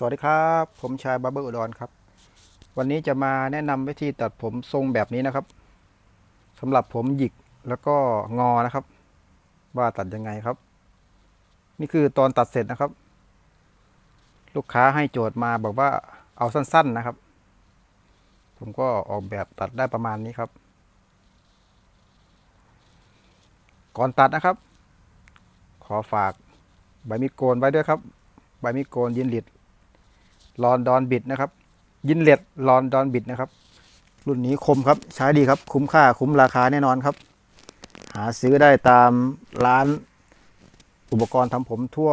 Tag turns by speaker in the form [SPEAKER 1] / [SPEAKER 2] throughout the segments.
[SPEAKER 1] สวัสดีครับ ผมชายบาร์เบอร์อุดรครับ วันนี้จะมาแนะนำวิธีตัดผมทรงแบบนี้นะครับสำหรับผมหยิกแล้วก็งอนะครับ ว่าตัดยังไงครับ นี่คือตอนตัดเสร็จนะครับ ลูกค้าให้โจทย์มาบอกว่าเอาสั้น ๆนะครับ ผมก็ออกแบบตัดได้ประมาณนี้ครับ ก่อนตัดนะครับ ขอฝากใบมีดโกนไว้ด้วยครับ ใบมีดโกนยินหลิด ลอนดอนบิดนะครับ ยินเล็ดลอนดอนบิดนะครับ รุ่นนี้คมครับใช้ดีครับคุ้มค่าคุ้มราคาแน่นอนครับ หาซื้อได้ตามร้านอุปกรณ์ทำผมทั่ว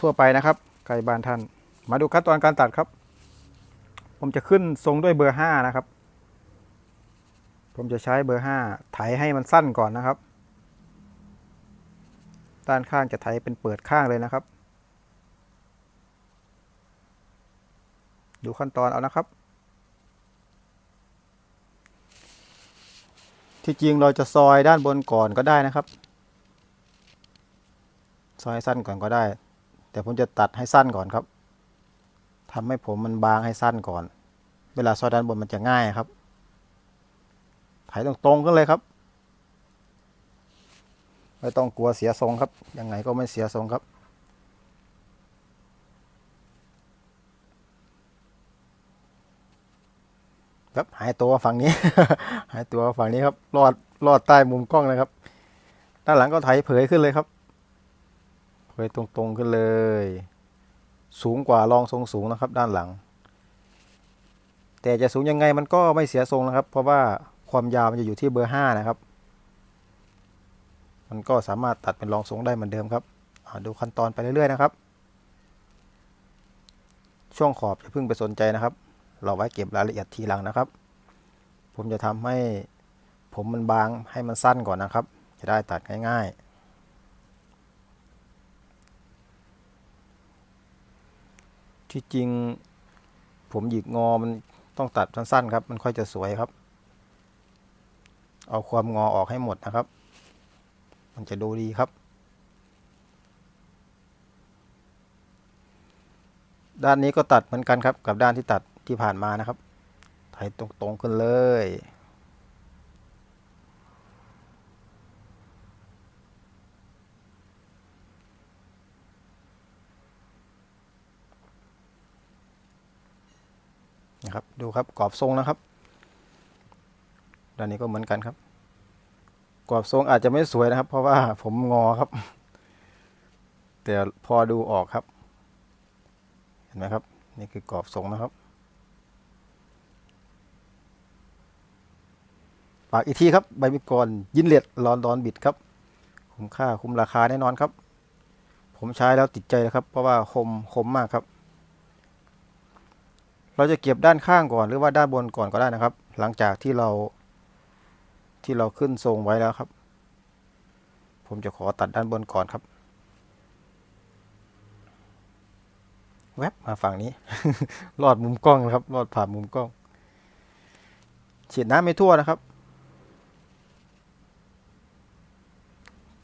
[SPEAKER 1] ทั่วไปนะครับใกล้บ้านท่าน มาดูขั้นตอนการตัดครับ ผมจะขึ้นทรงด้วยเบอร์ห้านะครับ ผมจะใช้เบอร์ห้าไถให้มันสั้นก่อนนะครับ ด้านข้างจะไถเป็นเปิดข้างเลยนะครับ ดูขั้นตอนเอานะครับ ที่จริงเราจะซอยด้านบนก่อนก็ได้นะครับ ซอยให้สั้นก่อนก็ได้ แต่ผมจะตัดให้สั้นก่อนครับทำให้ผมมันบางให้สั้นก่อน เวลาซอยด้านบนมันจะง่ายครับถ่ายตรงๆกันเลยครับไม่ต้องกลัวเสียทรงครับ ยังไงก็ไม่เสียทรงครับ ครับหายตัวฝั่งนี้ หายตัวฝั่งนี้ครับรอดรอดใต้มุมกล้องนะครับ ด้านหลังก็ไถเผยขึ้นเลยครับ เผยตรงๆขึ้นเลย สูงกว่ารองทรงสูงนะครับ ด้านหลัง แต่จะสูงยังไงมันก็ไม่เสียทรงนะครับ เพราะว่าความยาวมันจะอยู่ที่เบอร์ห้านะครับ มันก็สามารถตัดเป็นรองทรงได้เหมือนเดิมครับดูขั้นตอนไปเรื่อยๆนะครับ ช่วงขอบอย่าเพิ่งไปสนใจนะครับ เราไว้เก็บรายละเอียดทีหลังนะครับ ผมจะทำให้ผมมันบางให้มันสั้นก่อนนะครับ จะได้ตัดง่าย ๆ ที่จริงผมหยิกงอมันต้องตัดสั้นๆครับ มันค่อยจะสวยครับ เอาความงอออกให้หมดนะครับ มันจะดูดีครับ ด้านนี้ก็ตัดเหมือนกันครับ กับด้านที่ตัด ที่ผ่านมานะครับไถตรงๆขึ้นเลย นะครับ ดูครับกรอบทรงนะครับด้านนี้ก็เหมือนกันครับ กรอบทรงอาจจะไม่สวยนะครับ เพราะว่าผมงอครับ แต่พอดูออกครับ เห็นไหมครับ นี่คือกรอบทรงนะครับ ฝากอีกทีครับใบมิกรยินเลียดลอนดอนบิดครับ คุ้มค่าคุ้มราคาแน่นอนครับ ผมใช้แล้วติดใจเลยครับ เพราะว่าคมคมมากครับ เราจะเก็บด้านข้างก่อนหรือว่าด้านบนก่อนก็ได้นะครับ หลังจากที่เรา ที่เราขึ้นทรงไว้แล้วครับ ผมจะขอตัดด้านบนก่อนครับ แวบมาฝั่งนี้รอดมุมกล้องนะครับรอดผ่านมุมกล้องฉีดน้ำไม่ทั่วนะครับ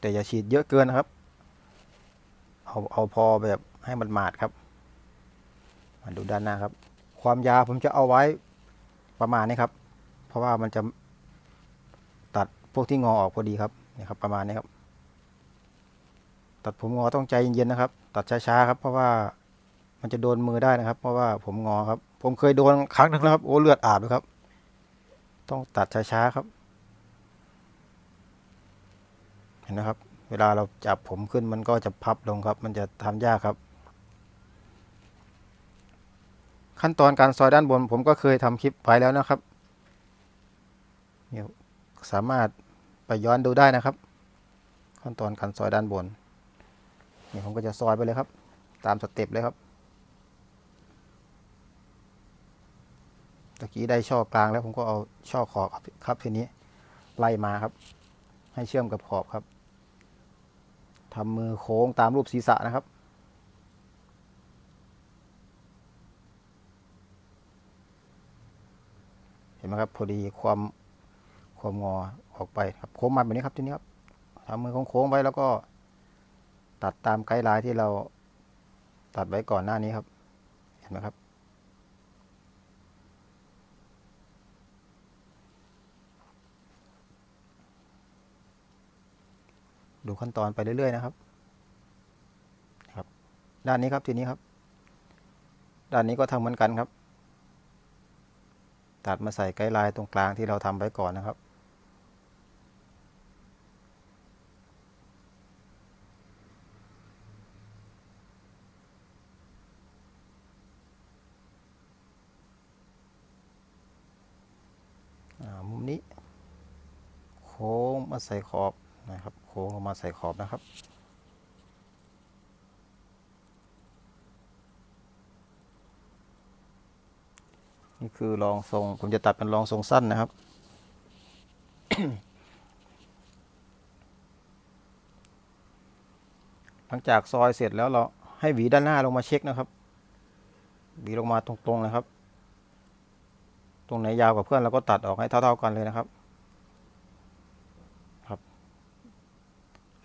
[SPEAKER 1] แต่อย่าฉีดเยอะเกินนะครับ เอาเอาพอแบบให้มันหมาดครับ มาดูด้านหน้าครับ ความยาวผมจะเอาไว้ประมาณนี้ครับ เพราะว่ามันจะตัดพวกที่งอออกพอดีครับนี่ครับ ประมาณนี้ครับ ตัดผมงอต้องใจเย็นๆนะครับ ตัดช้าๆครับ เพราะว่ามันจะโดนมือได้นะครับ เพราะว่าผมงอครับ ผมเคยโดนครั้งหนึงแล้วครับโอ้เลือดอาบเลยครับ ต้องตัดช้าๆครับ เห็นนะครับ เวลาเราจับผมขึ้นมันก็จะพับลงครับ มันจะทำยากครับ ขั้นตอนการซอยด้านบน ผมก็เคยทำคลิปไว้แล้วนะครับเนี่ยสามารถไปย้อนดูได้นะครับ ขั้นตอนการซอยด้านบนนี่ผมก็จะซอยไปเลยครับ ตามสเต็ปเลยครับตะกี้ได้ช่อกลางแล้วผมก็เอาช่อขอบครับทีนี้ไล่มาครับ ให้เชื่อมกับขอบครับ ทำมือโค้งตามรูปศีรษะนะครับ เห็นไหมครับพอดีความความงอออกไปครับโค้งมาแบบนี้ครับทีนี้ครับทำมือโค้งไว้แล้วก็ตัดตามไกด์ไลน์ที่เราตัดไว้ก่อนหน้านี้ครับ เห็นไหมครับ ดูขั้นตอนไปเรื่อยๆนะครับครับ ด้านนี้ครับทีนี้ครับ ด้านนี้ก็ทำเหมือนกันครับ ตัดมาใส่ไกด์ไลน์ตรงกลางที่เราทำไว้ก่อนนะครับอ่ามุมนี้ โค้งมาใส่ขอบ นะครับ โค้งลงมาใส่ขอบนะครับ นี่คือรองทรง ผมจะตัดเป็นรองทรงสั้นนะครับ หลังจากซอยเสร็จแล้วเราให้หวีด้านหน้าลงมาเช็คนะครับ หวีลงมาตรงๆนะครับ ตรงไหนยาวกว่าเพื่อนเราก็ตัดออกให้เท่า ๆกันเลยนะครับครับ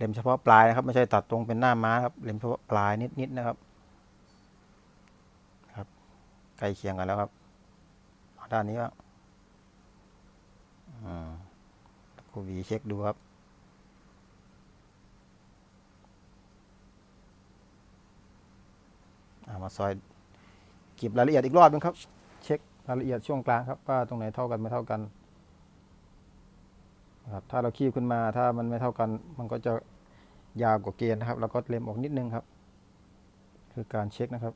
[SPEAKER 1] เล็มเฉพาะปลายนะครับ ไม่ใช่ตัดตรงเป็นหน้าม้าครับเล็มเฉพาะปลายนิดๆนะครับครับใกล้เคียงกันแล้วครับด้านนี้ก็อ่าแล้วก็หวีเช็คดูครับอ่ามาซอยเก็บรายละเอียดอีกรอบนึงครับ เช็ครายละเอียดช่วงกลางครับว่าตรงไหนเท่ากันไม่เท่ากันครับถ้าเราคีบขึ้นมาถ้ามันไม่เท่ากัน มันก็จะ ยาวกว่าเกณฑ์นะครับเราก็เล็มออกนิดนึงครับ คือการเช็คนะครับ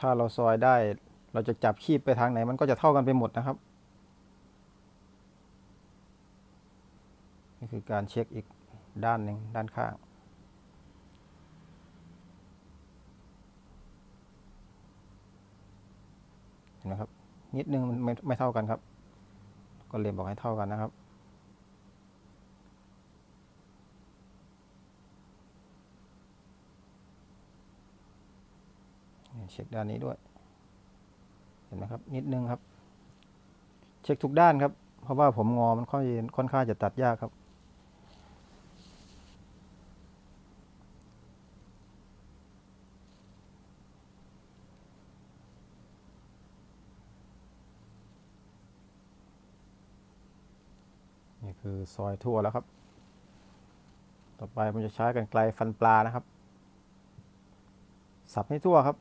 [SPEAKER 1] ถ้าเราซอยได้เราจะจับคีบไปทางไหนมันก็จะเท่ากันไปหมดนะครับ นี่คือการเช็คอีกด้านหนึ่งด้านข้างเห็นไหมครับนิดนึงมันไม่ไม่เท่ากันครับ ก็เรียนบอกให้เท่ากันนะครับ เช็คด้านนี้ด้วย เห็นไหมครับ นิดนึงครับ เช็คทุกด้านครับ เพราะว่าผมงอมันค่อนข้างจะตัดยากครับ นี่ คือซอยทั่วแล้วครับ ต่อไปผมจะใช้กันไกลฟันปลานะครับ สับให้ทั่วครับ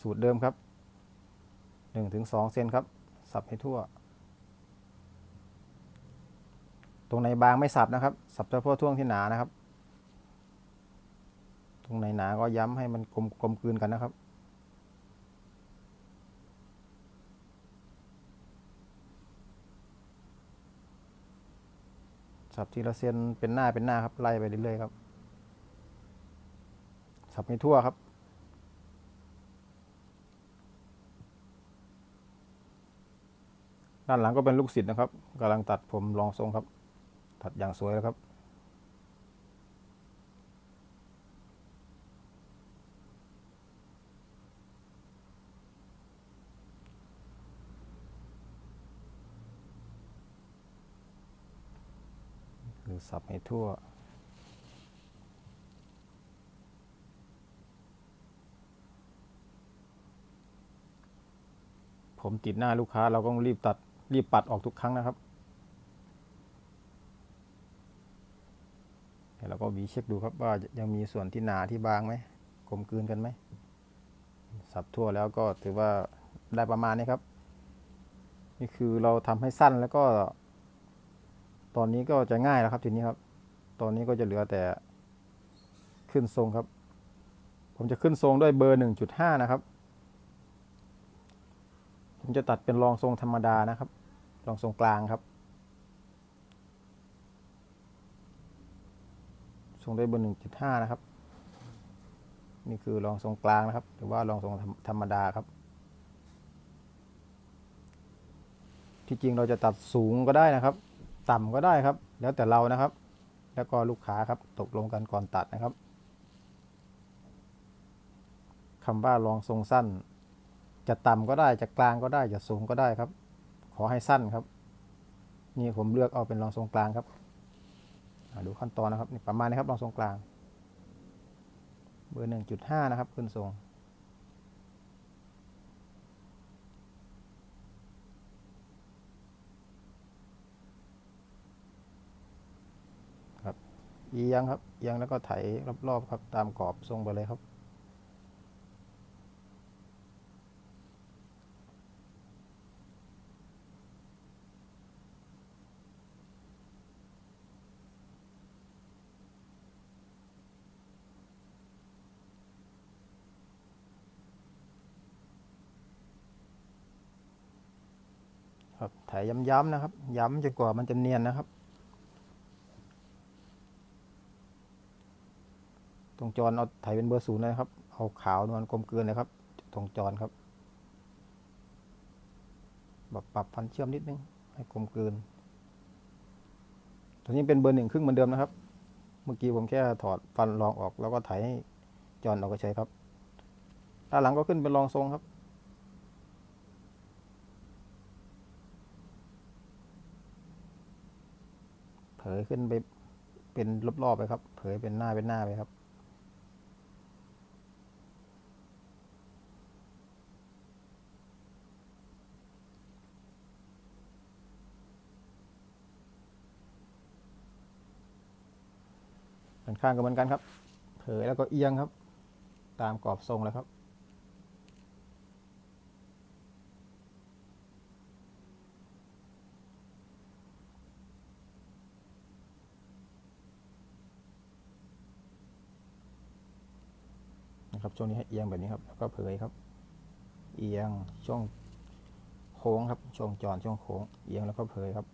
[SPEAKER 1] สูตรเดิมครับหนึ่งถึงสองเซนครับ สับให้ทั่ว ตรงไหนบางไม่สับนะครับ สับเฉพาะช่วงที่หนานะครับ ตรงไหนหนาก็ย้ำให้มันกลมกลมกลืนกันนะครับ สับทีละเซนเป็นหน้าเป็นหน้าครับไล่ไปเรื่อยๆครับ สับไปทั่วครับ ด้านหลังก็เป็นลูกศิษย์นะครับกำลังตัดผมรองทรงครับ ตัดอย่างสวยแล้วครับ คือสับให้ทั่ว ผมติดหน้าลูกค้าเราก็ต้องรีบตัดรีบปัดออกทุกครั้งนะครับเราก็วีเช็คดูครับว่ายังมีส่วนที่หนาที่บางไหมกลมกลืนกันไหมสับทั่วแล้วก็ถือว่าได้ประมาณนี้ครับ นี่คือเราทำให้สั้นแล้วก็ ตอนนี้ก็จะง่ายแล้วครับทีนี้ครับ ตอนนี้ก็จะเหลือแต่ขึ้นทรงครับ ผมจะขึ้นทรงด้วยเบอร์ 1.5 นะครับ ผมจะตัดเป็นรองทรงธรรมดานะครับ รองทรงกลางครับ ทรงด้วยเบอร์ 1.5 นะครับ นี่คือรองทรงกลางนะครับ หรือว่ารองทรงธรรมดาครับที่จริงเราจะตัดสูงก็ได้นะครับ ต่ำก็ได้ครับ แล้วแต่เรานะครับ แล้วก็ลูกค้าครับตกลงกันก่อนตัดนะครับคำว่ารองทรงสั้น จะต่ำก็ได้จะกลางก็ได้จะสูงก็ได้ครับ ขอให้สั้นครับ นี่ผมเลือกเอาเป็นรองทรงกลางครับดูขั้นตอนนะครับนี่ประมาณนี้ครับรองทรงกลาง เบอร์หนึ่งจุดห้านะครับขึ้นทรง เอียงครับเอียงแล้วก็ไถรอบๆครับตามกรอบทรงไปเลยครับ ครับไถย้ำๆนะครับ ย้ำจนกว่ามันจะเนียนนะครับ รงจรเอาไถเป็นเบอร์ศูนย์เลยนะครับ เอาขาวนวลกลมเกลือนเลยครับ ตรงจรครับแบบปรับฟันเชื่อมนิดนึงให้กลมเกลืนตัวนี้เป็นเบอร์หนึ่งครึ่งเหมือนเดิมนะครับ เมื่อกี้ผมแค่ถอดฟันรองออกแล้วก็ไถให้จรออกก็ใช้ครับด้านหลังก็ขึ้นเป็นรองทรงครับเผยขึ้นไปเป็นรอบๆไปครับ เผยเป็นหน้าเป็นหน้าไปครับ ด้า นข้างก็เหมือนกันครับ เผยแล้วก็เอียงครับ ตามกรอบทรงแล้วครับ นะครับช่วงนี้ให้เอียงแบบนี้ครับแล้วก็เผยครับ เอียงช่วงโค้งครับ ช่วงจรช่วงโค้งเอียงแล้วก็เผยครับ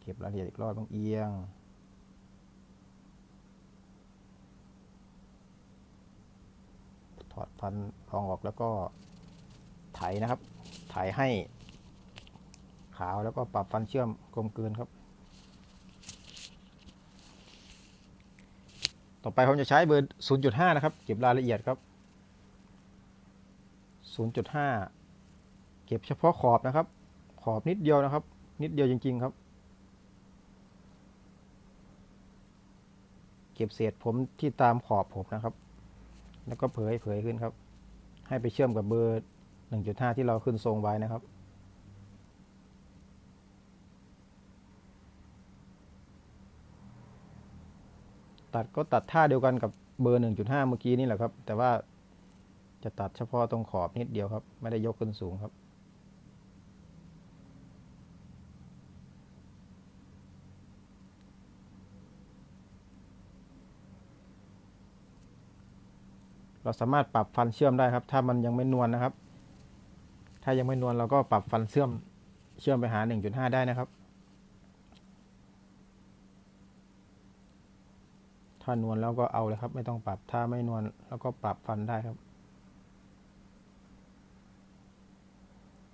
[SPEAKER 1] เก็บรายละเอียดอีกรอบต้องเอียง ถอดฟันรองออกแล้วก็ไถนะครับ ไถให้ ขาวแล้วก็ปรับฟันเชื่อมกลมกลืนครับ ต่อไปผมจะใช้เบอร์ 0.5 นะครับ เก็บรายละเอียดครับ 0.5 เก็บเฉพาะขอบนะครับ ขอบนิดเดียวนะครับ นิดเดียวจริง ๆ ครับเก็บเศษผมที่ตามขอบผมนะครับ แล้วก็เผยเผยขึ้นครับ ให้ไปเชื่อมกับเบอร์ 1.5 ที่เราขึ้นทรงไว้นะครับ ตัดก็ตัดท่าเดียวกันกับเบอร์ 1.5 เมื่อกี้นี่แหละครับ แต่ว่าจะตัดเฉพาะตรงขอบนิดเดียวครับ ไม่ได้ยกขึ้นสูงครับ เราสามารถปรับฟันเชื่อมได้ครับ ถ้ามันยังไม่นวลนนะครับ ถ้ายังไม่นวลเราก็ปรับฟันเชื่อมเชื่อมไปหา 1.5 ได้นะครับ ถ้านวลแล้วก็เอาเลยครับ ไม่ต้องปรับ ถ้าไม่นวลแล้วก็ปรับฟันได้ครับ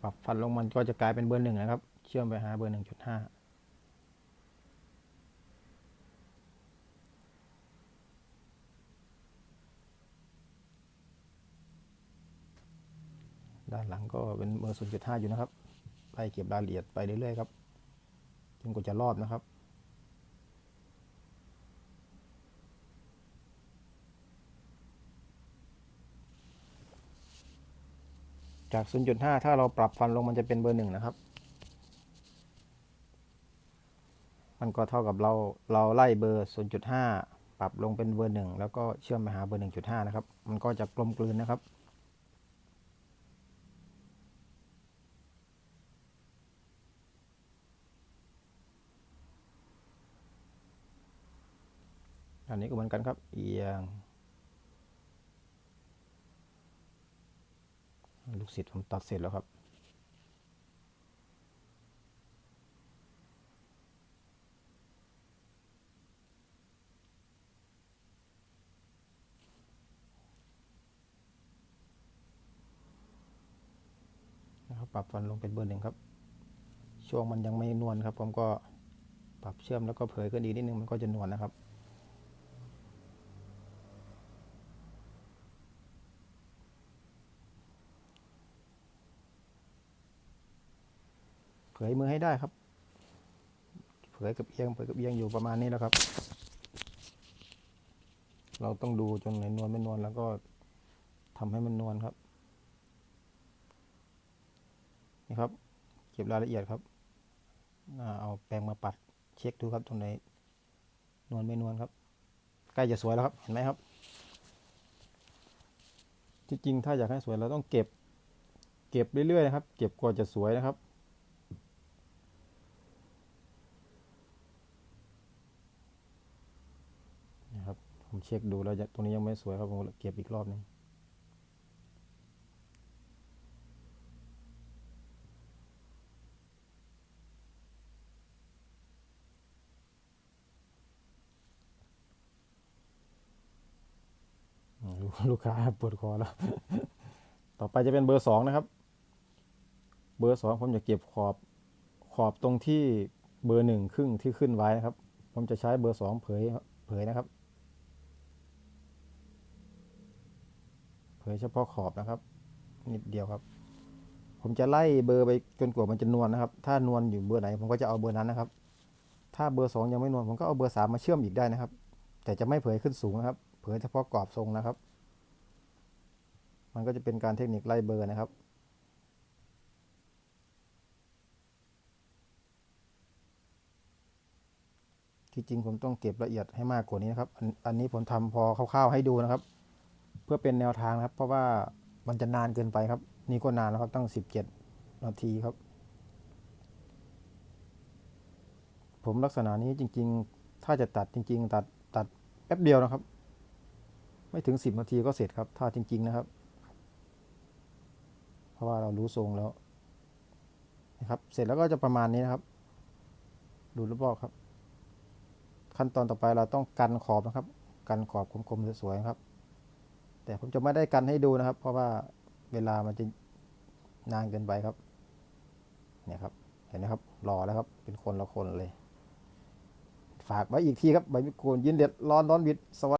[SPEAKER 1] ปรับฟันลงมันก็จะกลายเป็นเบอร์หนึ่งนะครับ เชื่อมไปหาเบอร์ 1.5 ดห้าด้านหลังก็เป็นเบอร์ศูนย์จุดห้าอยู่นะครับไล่เก็บรายละเอียดไปเรื่อยๆครับจนกว่าจะรอบนะครับจาก 0.5 ถ้าเราปรับฟันลงมันจะเป็นเบอร์หนึ่งนะครับ มันก็เท่ากับเรา เราไล่เบอร์ 0.5 ปรับลงเป็นเบอร์หนึ่งแล้วก็เชื่อมไปหาเบอร์ 1.5 นะครับ มันก็จะกลมกลืนนะครับ นนี้ก็เหมือนกันครับ เอียง ลูกศิษย์ผมตัดเสร็จแล้วครับนะครับปรับฟันลงเป็นเบอร์หนึ่งครับ ช่วงมันยังไม่นวลครับ ผมก็ปรับเชื่อมแล้วก็เผยขึ้นอีนิดนึงมันก็จะนวลนะครับ ยมือให้ได้ครับ เผยกับเอียงเผยกับเอียงอยู่ประมาณนี้แล้วครับ เราต้องดูจนไหนนวลไม่นวลแล้วก็ทำให้มันนวลครับ นี่ครับ เก็บรายละเอียดครับอเอาแปรงมาปัดเช็คดูครับตรงไหนนวลไม่นวลครับ ใกล้จะสวยแล้วครับ เห็นไหมครับ จริงๆ ถ้าอยากให้สวยเราต้องเก็บ เก็บเรื่อยๆนะครับ เก็บกว่าจะสวยนะครับ นะครับ ผมเช็คดูแล้วตรงนี้ยังไม่สวยครับผมเก็บอีกรอบหนึงลูกค้าปวดคอแล้ว ต่อไปจะเป็นเบอร์สองนะครับ เบอร์สองผมจะเก็บขอบขอบตรงที่เบอร์หนึ่งครึ่งที่ขึ้นไว้นะครับ ผมจะใช้เบอร์สองเผยเผยนะครับ ผยเฉพาะขอบนะครับ นิดเดียวครับ ผมจะไล่เบอร์ไปจนกว่ามันจะนวลนะครับ ถ้านวลอยู่เบอร์ไหน ผมก็จะเอาเบอร์นั้นนะครับ ถ้าเบอร์สองยังไม่นวลผมก็เอาเบอร์สามมาเชื่อมอีกได้นะครับ แต่จะไม่เผยขึ้นสูงนะครับ เผยเฉพาะกรอบทรงนะครับ มันก็จะเป็นการเทคนิคไล่เบอร์นะครับที่จริงผมต้องเก็บละเอียดให้มากกว่านี้นะครับ อันอันนี้ผมทำพอคร่าวๆให้ดูนะครับ เพื่อเป็นแนวทางครับ เพราะว่ามันจะนานเกินไปครับ นี่ก็นานแล้วครับตั้ง 17 นาทีครับ ผมลักษณะนี้จริง ๆ ถ้าจะตัดจริง ๆ ตัดตัดแป๊บเดียวนะครับ ไม่ถึง 10 นาทีก็เสร็จครับ ถ้าจริง ๆ นะครับ เพราะว่าเรารู้ทรงแล้วนะครับ เสร็จแล้วก็จะประมาณนี้นะครับ ดูรอบๆครับ ขั้นตอนต่อไปเราต้องกันขอบนะครับ กันขอบคมๆสวยๆครับ แต่ผมจะไม่ได้กันให้ดูนะครับ เพราะว่าเวลามันจะนานเกินไปครับ เนี่ยครับ เห็นไหมครับรอแล้วครับ เป็นคนละคนเลย ฝากไว้อีกทีครับ ใบมิโกนยินเด็ดร้อนร้อนวิดสวัสดี